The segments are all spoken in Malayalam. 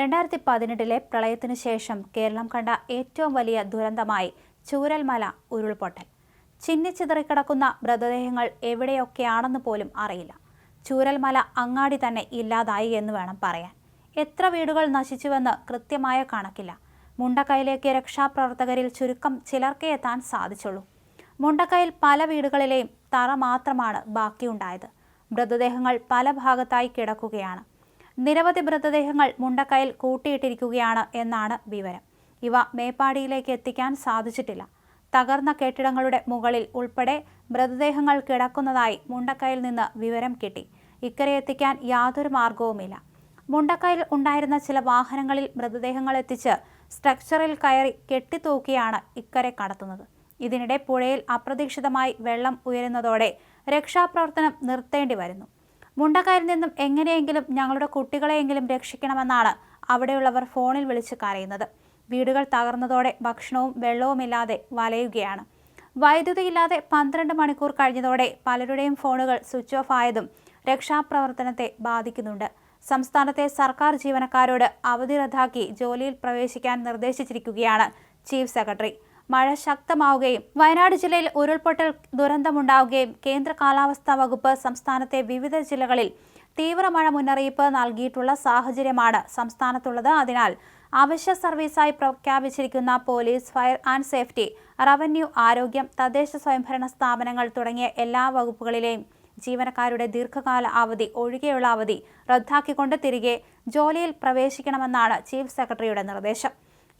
രണ്ടായിരത്തി പതിനെട്ടിലെ പ്രളയത്തിനു ശേഷം കേരളം കണ്ട ഏറ്റവും വലിയ ദുരന്തമായി ചൂരൽമല ഉരുൾപൊട്ടൽ. ചിന്നിച്ചിതറിക്കിടക്കുന്ന മൃതദേഹങ്ങൾ എവിടെയൊക്കെയാണെന്ന് പോലും അറിയില്ല. ചൂരൽമല അങ്ങാടി തന്നെ ഇല്ലാതായി എന്ന് വേണം പറയാൻ. എത്ര വീടുകൾ നശിച്ചുവെന്ന് കൃത്യമായ കണക്കില്ല. മുണ്ടക്കൈയിലേക്ക് രക്ഷാപ്രവർത്തകരിൽ ചുരുക്കം ചിലർക്കേ എത്താൻ സാധിച്ചുള്ളൂ. മുണ്ടക്കൈയിൽ പല വീടുകളിലെയും തറ മാത്രമാണ് ബാക്കിയുണ്ടായത്. മൃതദേഹങ്ങൾ പല ഭാഗത്തായി കിടക്കുകയാണ്. നിരവധി മൃതദേഹങ്ങൾ മുണ്ടക്കയിൽ കൂട്ടിയിട്ടിരിക്കുകയാണ് എന്നാണ് വിവരം. ഇവ മേപ്പാടിയിലേക്ക് എത്തിക്കാൻ സാധിച്ചിട്ടില്ല. തകർന്ന കെട്ടിടങ്ങളുടെ മുകളിൽ ഉൾപ്പെടെ മൃതദേഹങ്ങൾ കിടക്കുന്നതായി മുണ്ടക്കയിൽ നിന്ന് വിവരം കിട്ടി. ഇക്കരെ എത്തിക്കാൻ യാതൊരു മാർഗവുമില്ല. മുണ്ടക്കയിൽ ഉണ്ടായിരുന്ന ചില വാഹനങ്ങളിൽ മൃതദേഹങ്ങൾ എത്തിച്ച് സ്ട്രക്ചറിൽ കയറി കെട്ടിത്തൂക്കിയാണ് ഇക്കരെ കടത്തുന്നത്. ഇതിനിടെ പുഴയിൽ അപ്രതീക്ഷിതമായി വെള്ളം ഉയരുന്നതോടെ രക്ഷാപ്രവർത്തനം നിർത്തേണ്ടി വരുന്നു. മുണ്ടക്കയിൽ നിന്നും എങ്ങനെയെങ്കിലും ഞങ്ങളുടെ കുട്ടികളെയെങ്കിലും രക്ഷിക്കണമെന്നാണ് അവിടെയുള്ളവർ ഫോണിൽ വിളിച്ച് കരയുന്നത്. വീടുകൾ തകർന്നതോടെ ഭക്ഷണവും വെള്ളവുമില്ലാതെ വലയുകയാണ്. വൈദ്യുതിയില്ലാതെ പന്ത്രണ്ട് മണിക്കൂർ കഴിഞ്ഞതോടെ പലരുടെയും ഫോണുകൾ സ്വിച്ച് ഓഫ് ആയതും രക്ഷാപ്രവർത്തനത്തെ ബാധിക്കുന്നുണ്ട്. സംസ്ഥാനത്തെ സർക്കാർ ജീവനക്കാരോട് അവധി റദ്ദാക്കി ജോലിയിൽ പ്രവേശിക്കാൻ നിർദ്ദേശിച്ചിരിക്കുകയാണ് ചീഫ് സെക്രട്ടറി. മഴ ശക്തമാവുകയും വയനാട് ജില്ലയിൽ ഉരുൾപൊട്ടൽ ദുരന്തമുണ്ടാവുകയും കേന്ദ്ര കാലാവസ്ഥാ വകുപ്പ് സംസ്ഥാനത്തെ വിവിധ ജില്ലകളിൽ തീവ്ര മഴ മുന്നറിയിപ്പ് നൽകിയിട്ടുള്ള സാഹചര്യമാണ് സംസ്ഥാനത്തുള്ളത്. അതിനാൽ അവശ്യ സർവീസായി പ്രഖ്യാപിച്ചിരിക്കുന്ന police fire and safety revenue ആരോഗ്യം തദ്ദേശ സ്വയംഭരണ സ്ഥാപനങ്ങൾ തുടങ്ങിയ എല്ലാ വകുപ്പുകളിലെയും ജീവനക്കാരുടെ ദീർഘകാല അവധി ഒഴികെയുള്ള അവധി റദ്ദാക്കിക്കൊണ്ട് തിരികെ ജോലിയിൽ പ്രവേശിക്കണമെന്നാണ് ചീഫ് സെക്രട്ടറിയുടെ നിർദ്ദേശം.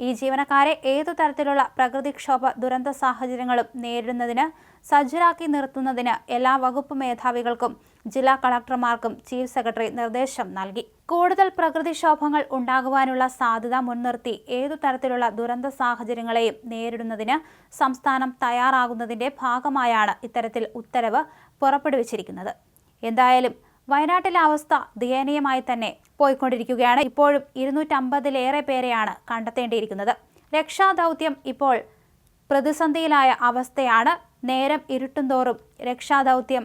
ഈ ജീവനക്കാരെ ഏതു തരത്തിലുള്ള പ്രകൃതിക്ഷോഭ ദുരന്ത സാഹചര്യങ്ങളും നേരിടുന്നതിന് സജ്ജരാക്കി നിർത്തുന്നതിന് എല്ലാ വകുപ്പ് മേധാവികൾക്കും ജില്ലാ കളക്ടർമാർക്കും ചീഫ് സെക്രട്ടറി നിർദ്ദേശം നൽകി. കൂടുതൽ പ്രകൃതിക്ഷോഭങ്ങൾ ഉണ്ടാകുവാനുള്ള സാധ്യത മുൻനിർത്തി ഏതു തരത്തിലുള്ള ദുരന്ത സാഹചര്യങ്ങളെയും നേരിടുന്നതിന് സംസ്ഥാനം തയ്യാറാകുന്നതിന്റെ ഭാഗമായാണ് ഇത്തരത്തിൽ ഉത്തരവ് പുറപ്പെടുവിച്ചിരിക്കുന്നത്. എന്തായാലും വയനാട്ടിലെ അവസ്ഥ ദയനീയമായി തന്നെ പോയിക്കൊണ്ടിരിക്കുകയാണ്. ഇപ്പോഴും ഇരുന്നൂറ്റമ്പതിലേറെ പേരെയാണ് കണ്ടെത്തേണ്ടിയിരിക്കുന്നത്. രക്ഷാദൗത്യം ഇപ്പോൾ പ്രതിസന്ധിയിലായ അവസ്ഥയാണ്. നേരം ഇരുട്ടുംതോറും രക്ഷാദൗത്യം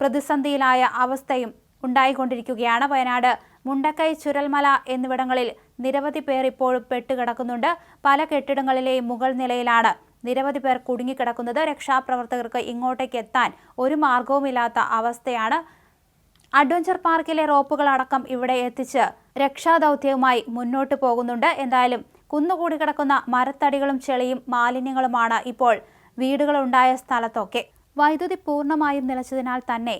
പ്രതിസന്ധിയിലായ അവസ്ഥയും ഉണ്ടായിക്കൊണ്ടിരിക്കുകയാണ്. വയനാട് മുണ്ടക്കൈ ചുരൽമല എന്നിവിടങ്ങളിൽ നിരവധി പേർ ഇപ്പോഴും പെട്ടുകിടക്കുന്നുണ്ട്. പല കെട്ടിടങ്ങളിലെയും മുകൾ നിലയിലാണ് നിരവധി പേർ കുടുങ്ങിക്കിടക്കുന്നത്. രക്ഷാപ്രവർത്തകർക്ക് ഇങ്ങോട്ടേക്ക് എത്താൻ ഒരു മാർഗവുമില്ലാത്ത അവസ്ഥയാണ് അഡ്വഞ്ചർ പാർക്കിലെ റോപ്പുകൾ അടക്കം ഇവിടെ എത്തിച്ച് രക്ഷാദൗത്യവുമായി മുന്നോട്ട് പോകുന്നുണ്ട്. എന്തായാലും കുന്നുകൂടി കിടക്കുന്ന മരത്തടികളും ചെളിയും മാലിന്യങ്ങളുമാണ് ഇപ്പോൾ വീടുകളുണ്ടായ സ്ഥലത്തൊക്കെ. വൈദ്യുതി പൂർണമായും നിലച്ചതിനാൽ തന്നെ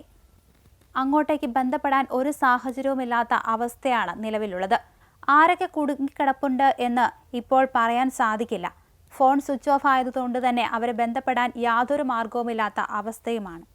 അങ്ങോട്ടേക്ക് ബന്ധപ്പെടാൻ ഒരു സാഹചര്യവുമില്ലാത്ത അവസ്ഥയാണ് നിലവിലുള്ളത്. ആരൊക്കെ കുടുങ്ങിക്കിടപ്പുണ്ട് എന്ന് ഇപ്പോൾ പറയാൻ സാധിക്കില്ല. ഫോൺ സ്വിച്ച് ഓഫ് ആയതുകൊണ്ട് തന്നെ അവരെ ബന്ധപ്പെടാൻ യാതൊരു മാർഗവുമില്ലാത്ത അവസ്ഥയുമാണ്.